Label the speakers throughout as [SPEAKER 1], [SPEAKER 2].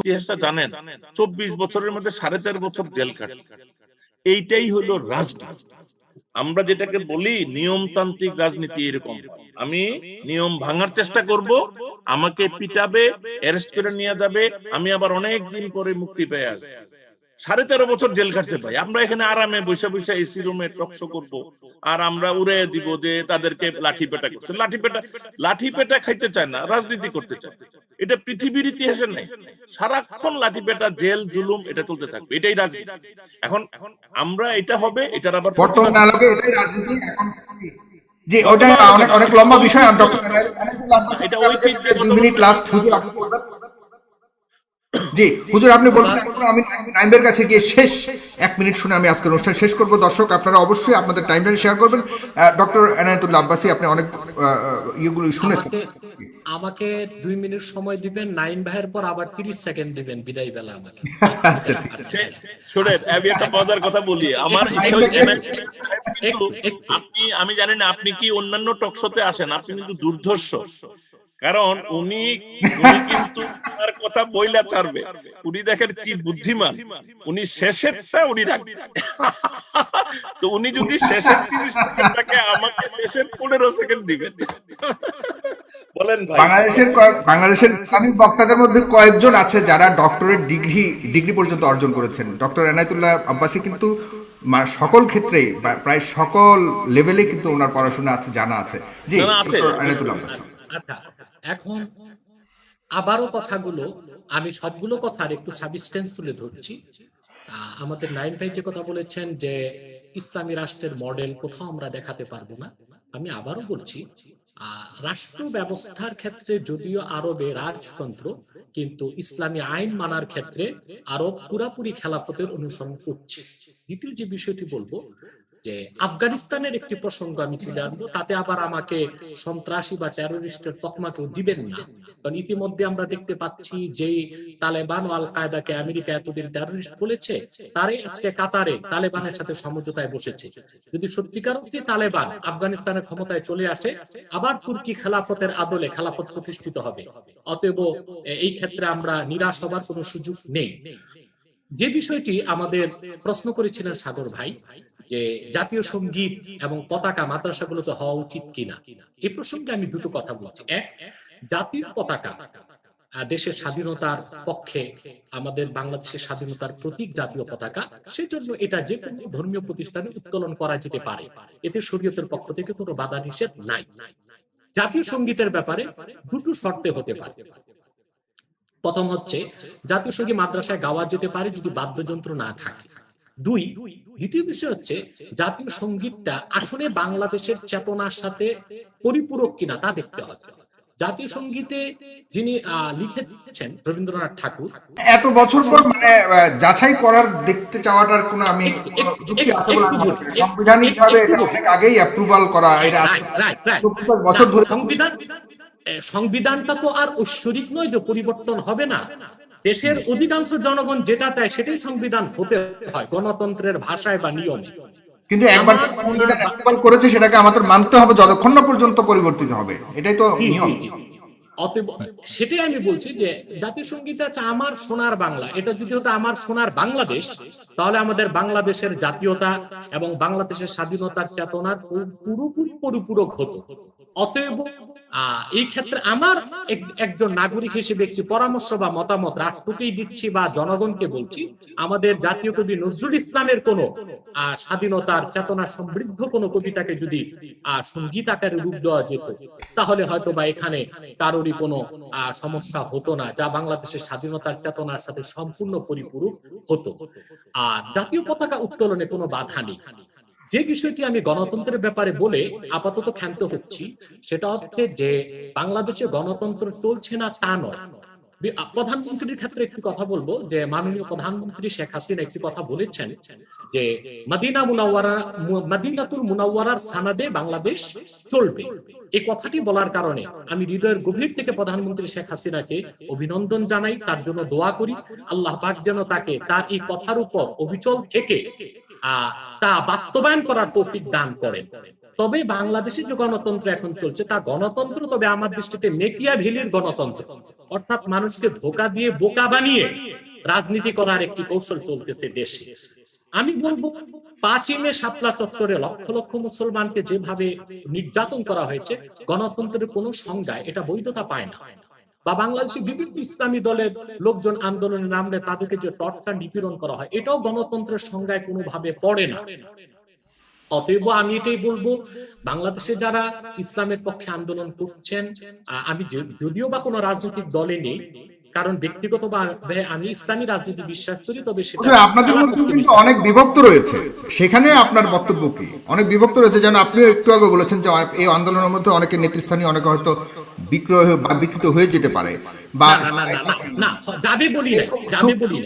[SPEAKER 1] ইতিহাসটা জানেন, চব্বিশ বছরের মধ্যে সাড়ে বছর জেল কাটছে। এইটাই হলো রাজনীতি। আমরা যেটাকে বলি নিয়মতান্ত্রিক রাজনীতি এরকম। আমি নিয়ম ভাঙার চেষ্টা করব, আমাকে পিটাবে, অ্যারেস্ট করে নিয়ে যাবে, আমি আবার অনেক দিন পরে মুক্তি পেয়ে আসব। সাড়ে তেরো বছর জেল খাটছে ভাই। আমরা এখানে আরামে বসে বসে এসি রুমে টকশো করব। আর আমরা উড়ে দিব যে তাদেরকে লাঠি পেটা করছে। লাঠি পেটা লাঠি পেটা খাইতে চায় না রাজনীতি করতে চায়। এটা পৃথিবীর ইতিহাসে নাই। সারাক্ষণ লাঠি পেটা জেল জুলুম এটা চলতে থাকবে। এটাই রাজনীতি। এখন এখন আমরা এটা হবে এটার আবার
[SPEAKER 2] বর্তমান আলোকে এটাই রাজনীতি। এখন জি ওটা অনেক অনেক লম্বা বিষয় ডক্টর
[SPEAKER 1] এটা
[SPEAKER 2] দুই মিনিট লাস্ট হুজুর। আপনি? জি হুজুর আপনি বলবেন আমি নাইমের কাছে গিয়ে শেষ এক মিনিট শুনে আমি আজকের অনুষ্ঠান শেষ করব। দর্শক আপনারা অবশ্যই আপনাদের টাইমটা শেয়ার করবেন। ডক্টর এনায়তুল্লাহ আব্বাসি আপনি অনেক ইয়েগুলো শুনেছেন।
[SPEAKER 3] আমাকে দুই মিনিট সময় দিবেন নাইন ভাইয়ের পর আবার তিরিশ সেকেন্ড দিবেন বিদায় বেলা আমাকে।
[SPEAKER 2] আচ্ছা ঠিক আছে।
[SPEAKER 1] শুনেন আমি একটা মজার কথা বলি। আমার আপনি আমি জানি না আপনি কি অন্যান্য টকশোতে আসেন আপনি কিন্তু দুর্ধর্ষ। কারণ উনি উনি কিন্তু তার কথা বইলা ছাড়বে। উনি দেখেন কি বুদ্ধিমান। উনি শেষেরটা উনি রাখবেন তো উনি যদি শেষের তিরিশ সেকেন্ডটাকে আমাকে শেষের পনেরো সেকেন্ড দিবেন। বলেন ভাই।
[SPEAKER 2] বাংলাদেশের বাংলাদেশের ইসলামিক বক্তাদের মধ্যে কয়েকজন আছে যারা ডক্টরেট ডিগ্রি ডিগ্রি পর্যন্ত অর্জন করেছেন। ডক্টর এনায়তুল্লাহ আব্বাসি কিন্তু সকল ক্ষেত্রেই বা প্রায় সকল লেভেলে কিন্তু ওনার পড়াশোনা আছে জানা আছে। জি এনায়তুল্লাহ আব্বাসি।
[SPEAKER 3] আচ্ছা এখন আবারও কথাগুলো, আমি সবগুলো কথার একটু সাবস্টেন্স তুলে ধরছি। আমাদের নাইন ভাই যে কথা বলেছেন যে, ইসলামী রাষ্ট্রের মডেল কোথাও আমরা দেখাতে পারব না। আমি আবারও বলছি রাষ্ট্র ব্যবস্থার ক্ষেত্রে যদিও আরবে রাজতন্ত্র, কিন্তু ইসলামী আইন মানার ক্ষেত্রে আরব পুরাপুরি খেলাফতের অনুসরণ করছে। দ্বিতীয় যে বিষয়টি বলব যে আফগানিস্তানের একটি প্রসঙ্গ আমি তুলে আনব, তাতে আবার আমাকে সন্ত্রাসী বা টেরোরিস্টের তকমা কেউ দিবেন না। কারণ ইতিমধ্যে আমরা দেখতে পাচ্ছি যে তালেবান ও আল কায়দাকে আমেরিকা এতদিন টেরোরিস্ট বলেছে, তারই আজকে কাতারে তালেবানের সাথে সমঝোতায় বসেছে। যদি সত্যিকার অর্থে তালেবান আফগানিস্তানের ক্ষমতায় চলে আসে, আবার তুর্কি খেলাফতের আদলে খেলাফত প্রতিষ্ঠিত হবে। অতএব এই ক্ষেত্রে আমরা নিরাশ হবার কোনো সুযোগ নেই। যে বিষয়টি আমাদের প্রশ্ন করেছিলেন সাগর ভাই, যে জাতীয় সংগীত এবং পতাকা মাদ্রাসাগুলোতে হওয়া উচিত কিনা এই প্রসঙ্গে আমি দুটো কথা বলছি। এক, জাতীয় পতাকা দেশের স্বাধীনতার পক্ষে আমাদের বাংলাদেশের স্বাধীনতার প্রতীক জাতীয় পতাকা, সেজন্য এটা যে কোনো ধর্মীয় প্রতিষ্ঠানে উত্তোলন করা যেতে পারে। এতে শরীয়তের পক্ষ থেকে কোনো বাধা নিষেধ নাই। জাতীয় সঙ্গীতের ব্যাপারে দুটো শর্তে হতে পারে। প্রথম হচ্ছে জাতীয় সংগীত মাদ্রাসায় গাওয়া যেতে পারে যদি বাদ্যযন্ত্র না থাকে। দুই দ্বিতীয় বিষয় হচ্ছে জাতীয় সঙ্গীতটা আসলে বাংলাদেশের চেতনার সাথে পরিপূরক কিনা তা দেখতে হবে। জাতীয় সঙ্গীতে যিনি লিখেছেন রবীন্দ্রনাথ ঠাকুর
[SPEAKER 2] এত বছর পর মানে যাচাই করার দেখতে চাওয়াটার কোনো আমি যুক্তি আছে বলে আমি মনে করি
[SPEAKER 3] একটু-
[SPEAKER 2] সাংবিধানিক ভাবে
[SPEAKER 3] একটু
[SPEAKER 2] এটা অনেক আগেই অ্যাপ্রুভাল করা এটা আছে।
[SPEAKER 3] Right, right, right.
[SPEAKER 2] 50 বছর ধরে
[SPEAKER 3] সংবিধান সংবিধানটা তো আর ঐশ্বরিক নয় যে পরিবর্তন হবে না। দেশের অধিকাংশ জনগণ যেটা চায় সেটাই সংবিধান হতে হয় গণতন্ত্রের ভাষায় বা নিয়মে।
[SPEAKER 2] কিন্তু একবার সংবিধান করেছে সেটাকে আমাদের মানতে হবে যতক্ষণ না পর্যন্ত পরিবর্তিত হবে। এটাই তো নিয়ম।
[SPEAKER 3] অতএব সেটাই আমি বলছি যে জাতীয় সংগীত আছে আমার সোনার বাংলা। এটা যদি হতো আমার সোনার বাংলাদেশ তাহলে আমাদের বাংলাদেশের জাতীয়তা এবং বাংলাদেশের স্বাধীনতার চেতনার পুরোপুরি পরিপূরক হতো। অতএব এই ক্ষেত্রে আমার একজন নাগরিক হিসেবে একটি পরামর্শ বা মতামত রাষ্ট্রকেই দিচ্ছি বা জনগণকে বলছি, আমাদের জাতীয় কবি নজরুল ইসলামের কোন স্বাধীনতার চেতনা সমৃদ্ধ কোন কবিতাকে যদি সংগীত আকারে রূপ দেওয়া যেত, তাহলে হয়তো বা এখানে কারোরই কোনো সমস্যা হতো না, যা বাংলাদেশের স্বাধীনতার চেতনার সাথে সম্পূর্ণ পরিপূরক হতো। আর জাতীয় পতাকা উত্তোলনে কোনো বাধা নেই। যে বিষয়টি আমি গণতন্ত্রের ব্যাপারে বলে আপাতত ক্ষান্ত হচ্ছি, সেটা হচ্ছে যে বাংলাদেশে গণতন্ত্র চলছে না তা নয়। প্রধানমন্ত্রীর ক্ষেত্রে একটি কথা বলব, যে মাননীয় প্রধানমন্ত্রী শেখ হাসিনা একটি কথা বলেছেন, যে মদিনা মুনাওয়ারা মদিনাতুল মুনাওয়ারার সানাদে বাংলাদেশ চলবে। এই কথাটি বলার কারণে আমি হৃদয়ের গভীর থেকে প্রধানমন্ত্রী শেখ হাসিনাকে অভিনন্দন জানাই, তার জন্য দোয়া করি। আল্লাহ পাক যেন তাকে তার এই কথার উপর অবিচল থেকে তা বাস্তবায়ন করার তৌফিক দান করেন। তবে বাংলাদেশে যে গণতন্ত্র এখন চলছে, তা গণতন্ত্র, তবে আমার দৃষ্টিতে মেকিয়া ভেলির গণতন্ত্র। অর্থাৎ মানুষকে ধোকা দিয়ে বোকা বানিয়ে রাজনীতি করার একটি কৌশল চলতেছে দেশে। আমি বলব, পাঁচই মে শাপলা চত্বরে লক্ষ লক্ষ মুসলমানকে যেভাবে নির্যাতন করা হয়েছে, গণতন্ত্রের কোনো সংজ্ঞায় এটা বৈধতা পায় না। বা বাংলাদেশে বিভিন্ন ইসলামী দলের লোকজন আন্দোলনে নামলে তাদেরকে যে টর্চার নিপীড়ন করা হয় এটাও গণতন্ত্রের সংজ্ঞায় কোনোভাবে পড়ে না। অতএব আমি এটাই বলব বাংলাদেশে যারা ইসলামের পক্ষে আন্দোলন করছেন আমি যদিও বা কোনো রাজনৈতিক দলে নেই কারণ ব্যক্তিগত আমি ইসলামী রাজনীতি বিশ্বাস করি তবে সেটা
[SPEAKER 2] আপনাদের মধ্যে কিন্তু অনেক বিভক্ত রয়েছে। সেখানে আপনার বক্তব্য কি? অনেক বিভক্ত রয়েছে যেন আপনিও একটু আগে বলেছেন যে এই আন্দোলনের মধ্যে অনেকে নেতৃস্থানীয় অনেকে হয়তো বিক্রয় বা বিকৃত হয়ে যেতে পারে বা
[SPEAKER 3] না, যাবে বলি বলি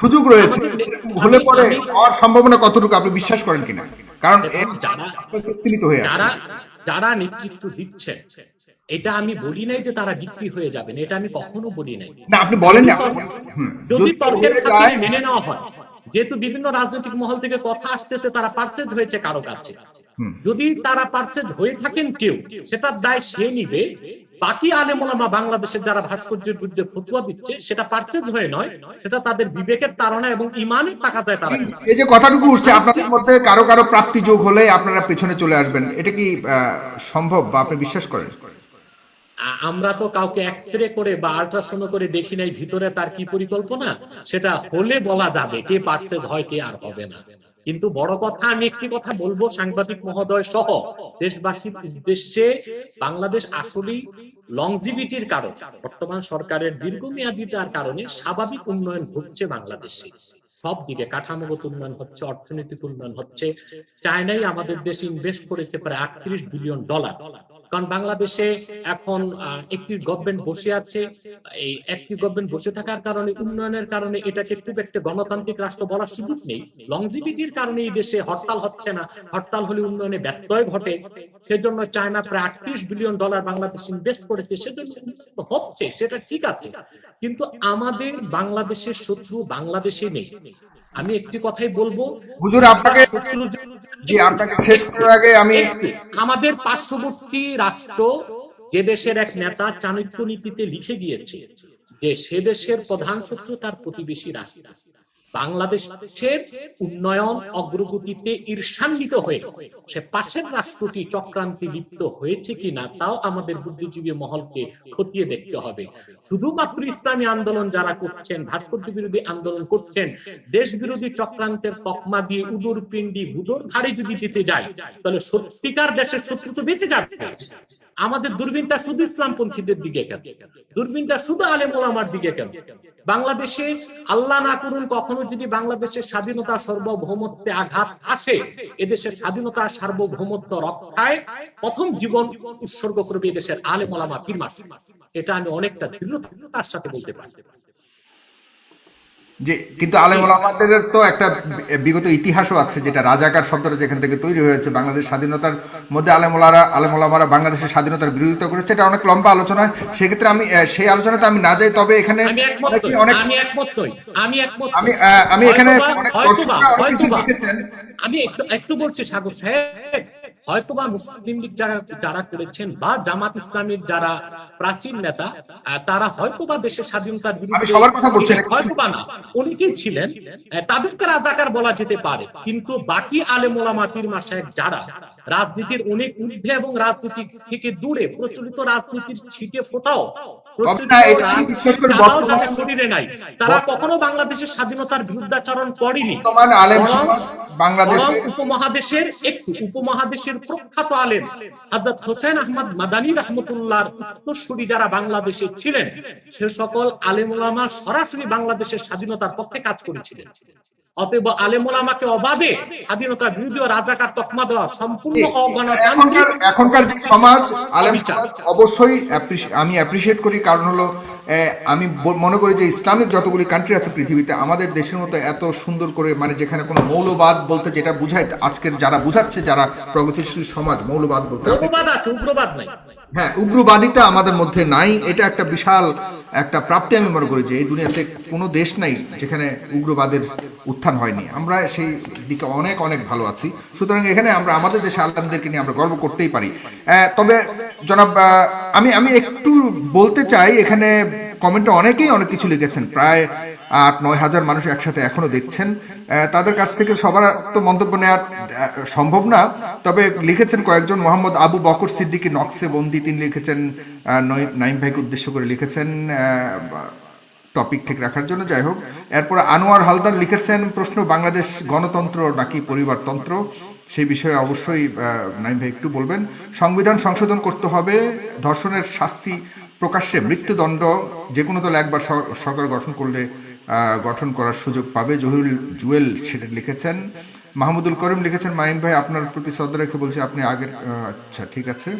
[SPEAKER 2] সুযোগ রয়েছে হলে পরে হওয়ার সম্ভাবনা কতটুকু আপনি বিশ্বাস করেন কিনা? কারণ হয়ে
[SPEAKER 3] যারা যারা নেতৃত্ব দিচ্ছেন এটা আমি বলি নাই যে তারা বিক্রি হয়ে যাবেন এটা আমি কখনো বলি নাই।
[SPEAKER 2] না আপনি বলেন না
[SPEAKER 3] যদি তর্কের খাতিরে মেনে নেওয়া হয় যেহেতু বিভিন্ন রাজনৈতিক মহল থেকে কথা আসতেছে তারা পার্সেজ হয়েছে কারও কাছে। যদি তারা পার্সেজ হয়ে থাকেন কেউ সেটার দায় সে নিবে। বাকি আলেমোলামা বাংলাদেশের যারা ভাস্কর্যের বিরুদ্ধে ফতুয়া দিচ্ছে সেটা পার্সেজ হয়ে নয় সেটা তাদের বিবেকের তাড়না এবং ইমানের টাকা যায় তারা
[SPEAKER 2] এই যে কথাটুকু উঠছে আপনাদের মধ্যে কারও কারও প্রাপ্তি যোগ হলে আপনারা পেছনে চলে আসবেন। এটা কি সম্ভব বা আপনি বিশ্বাস করেন?
[SPEAKER 3] আমরা তো কাউকে এক্স রে করে বা আল্ট্রাসাউন্ড করে দেখি নাই ভিতরে তার কি পরিকল্পনা? সেটা হলে বলা যাবে কে পার্সেজ হয় কে আর হবে না। কিন্তু বড় কথা, আমি একটি কথা বলব, সাংবাদিক মহোদয় সহ দেশবাসীর উদ্দেশ্যে বাংলাদেশ আসলেই লংজিভিটির কারণ। বর্তমান সরকারের দীর্ঘমেয়াদিতার কারণে স্বাভাবিক উন্নয়ন ঘটছে বাংলাদেশে। সব দিকে কাঠামোগত উন্নয়ন হচ্ছে, অর্থনৈতিক উন্নয়ন হচ্ছে। চায়নাই আমাদের দেশে ইনভেস্ট করেছে প্রায় আটত্রিশ বিলিয়ন ডলার কারণ বাংলাদেশে এখন একটি গভর্নমেন্ট বসে আছে। এই একটি গভর্নমেন্ট বসে থাকার কারণে উন্নয়নের কারণে এটাকে খুব একটা গণতান্ত্রিক রাষ্ট্র বলার সুযোগ নেই। লংজিভিটির কারণে এই দেশে হরতাল হচ্ছে না। হরতাল হলে উন্নয়নে ব্যত্যয় ঘটে। সেজন্য চায়না প্রায় আটত্রিশ বিলিয়ন ডলার বাংলাদেশ ইনভেস্ট করেছে। সেজন্য হচ্ছে সেটা ঠিক আছে। কিন্তু আমাদের বাংলাদেশের শত্রু বাংলাদেশে নেই। আমি একটি কথাই বলব
[SPEAKER 2] হুজুর আপনাকে জি আপনাকে শেষ করার আগে আমি
[SPEAKER 3] আমাদের পার্শ্ববর্তী রাষ্ট্র যে দেশের এক নেতা চাণক্য নীতিতে লিখে গিয়েছে যে সে দেশের প্রধান শত্রু তার প্রতিবেশী রাষ্ট্র। বাংলাদেশের উন্নয়ন অগ্রগতিতে ঈর্ষান্বিত হয়ে সে পাশের রাষ্ট্রটি চক্রান্তি লিপ্ত হয়েছে কিনা তাও আমাদের বুদ্ধিজীবী মহলকে খতিয়ে দেখতে হবে। শুধুমাত্র ইসলামী আন্দোলন যারা করছেন, ভাস্কর্য বিরোধী আন্দোলন করছেন, দেশ বিরোধী চক্রান্তের তকমা দিয়ে উদুর পিণ্ডি বুদর ঘাড়ে যদি দিতে যায়, তাহলে সত্যিকার দেশের শত্রু তো বেঁচে যাবে। আমাদের দূরবীনটা শুধু ইসলামপন্থীদের দিকে কেন? দূরবীনটা শুধু আলেম ওলামার দিকে কেন? বাংলাদেশে আল্লাহ না করুন কখনো যদি বাংলাদেশের স্বাধীনতা সার্বভৌমত্বে আঘাত আসে, এদেশের স্বাধীনতা সার্বভৌমত্ব রক্ষায় প্রথম জীবন উৎসর্গ করবে এদেশের আলেম ওলামা পীর এটা আমি অনেকটা দৃঢ়তার সাথে বলতে পারি।
[SPEAKER 2] যে কিন্তু আলেম আমাদের তো একটা বিগত ইতিহাসও আছে যেটা রাজাকার শব্দটা যেখান থেকে তৈরি হয়েছে বাংলাদেশ স্বাধীনতার মধ্যে আলেমোলারা আলেমোলামারা বাংলাদেশের স্বাধীনতার বিরোধিতা করেছে এটা অনেক লম্বা আলোচনা। সেক্ষেত্রে আমি সেই আলোচনাতে আমি না যাই তবে এখানে অনেক
[SPEAKER 3] আমি আমি
[SPEAKER 2] আমি এখানে অনেক কিছু লিখেছেন।
[SPEAKER 3] আমি একটু একটু বলছি সাগর সাহেব হয়তোবা মুসলিম লীগ যারা যারা করেছেন বা জামাত ইসলামের যারা প্রাচীন নেতা তারা হয়তোবা দেশের স্বাধীনতার বিরুদ্ধে
[SPEAKER 2] সবার কথা বলছি না।
[SPEAKER 3] অনেকেই ছিলেন তাদেরকে রাজাকার বলা যেতে পারে কিন্তু বাকি আলেম ওলামা পীর মাসায়েক যারা রাজনীতির অনেক ঊর্ধ্বে এবং রাজনীতি থেকে দূরে প্রচলিত রাজনীতির ছিটে ফোটাও তারা কখনো বাংলাদেশের স্বাধীনতার বিরুদ্ধাচরণ করেনি।
[SPEAKER 2] বাংলাদেশের
[SPEAKER 3] উপমহাদেশের একটু উপমহাদেশের প্রখ্যাত আলেম হোসেন আহমদ মাদানী রহমতুল্লাহর উত্তরসূরি যারা বাংলাদেশে ছিলেন সে সকল আলেম ওলামা সরাসরি বাংলাদেশের স্বাধীনতার পক্ষে কাজ করেছিলেন। অতএব আলেম ওলামাকে অবাধে স্বাধীনতা বিরোধী রাজাকার তকমা দেওয়া সম্পূর্ণ
[SPEAKER 2] এখনকার
[SPEAKER 3] অগণতান্ত্রিক
[SPEAKER 2] এখনকার যে সমাজ আলেম সমাজ অবশ্যই আমি অ্যাপ্রিসিয়েট করি। কারণ হলো আমি মনে করি যে ইসলামিক যতগুলি কান্ট্রি আছে পৃথিবীতে আমাদের দেশের মতো এত সুন্দর করে মানে যেখানে কোনো মৌলবাদ বলতে যেটা বুঝায় আজকের যারা বুঝাচ্ছে যারা প্রগতিশীল সমাজ মৌলবাদ বলতে
[SPEAKER 3] উগ্রবাদ নাই।
[SPEAKER 2] হ্যাঁ উগ্রবাদিতা আমাদের মধ্যে নাই এটা একটা বিশাল একটা প্রাপ্তি আমি মনে করি যে এই দুনিয়াতে কোনো দেশ নাই যেখানে উগ্রবাদের উত্থান হয়নি। আমরা সেই দিকে অনেক অনেক ভালো আছি। সুতরাং এখানে আমরা আমাদের দেশে আল্লাহদেরকে নিয়ে আমরা গর্ব করতেই পারি। তবে জনাব আমি আমি একটু বলতে চাই এখানে কমেন্টে অনেকেই অনেক কিছু লিখেছেন। প্রায় আট, নয় হাজার মানুষ একসাথে এখনও দেখছেন। তাদের কাছ থেকে সবার তো মন্তব্য নেওয়া সম্ভব না। তবে লিখেছেন কয়েকজন, মোহাম্মদ আবু বকর সিদ্দিকী নকশে বন্দি, তিনি লিখেছেন নাইম ভাইকে উদ্দেশ্য করে লিখেছেন টপিক ঠিক রাখার জন্য। যাই হোক, এরপর আনোয়ার হালদার লিখেছেন, প্রশ্ন, বাংলাদেশ গণতন্ত্র নাকি পরিবারতন্ত্র? সেই বিষয়ে অবশ্যই নাইম ভাই একটু বলবেন। সংবিধান সংশোধন করতে হবে, ধর্ষণের শাস্তি প্রকাশ্যে মৃত্যুদণ্ড যে কোনো দল একবার সরকার গঠন করলে গঠন করার সুযোগ পাবে। জহিরুল জুয়েল সেটা লিখেছেন। মাহমুদুল করিম লিখেছেন মাইন ভাই, আপনার প্রতি শ্রদ্ধা রেখে বলছি, আপনি আগের আচ্ছা ঠিক আছে।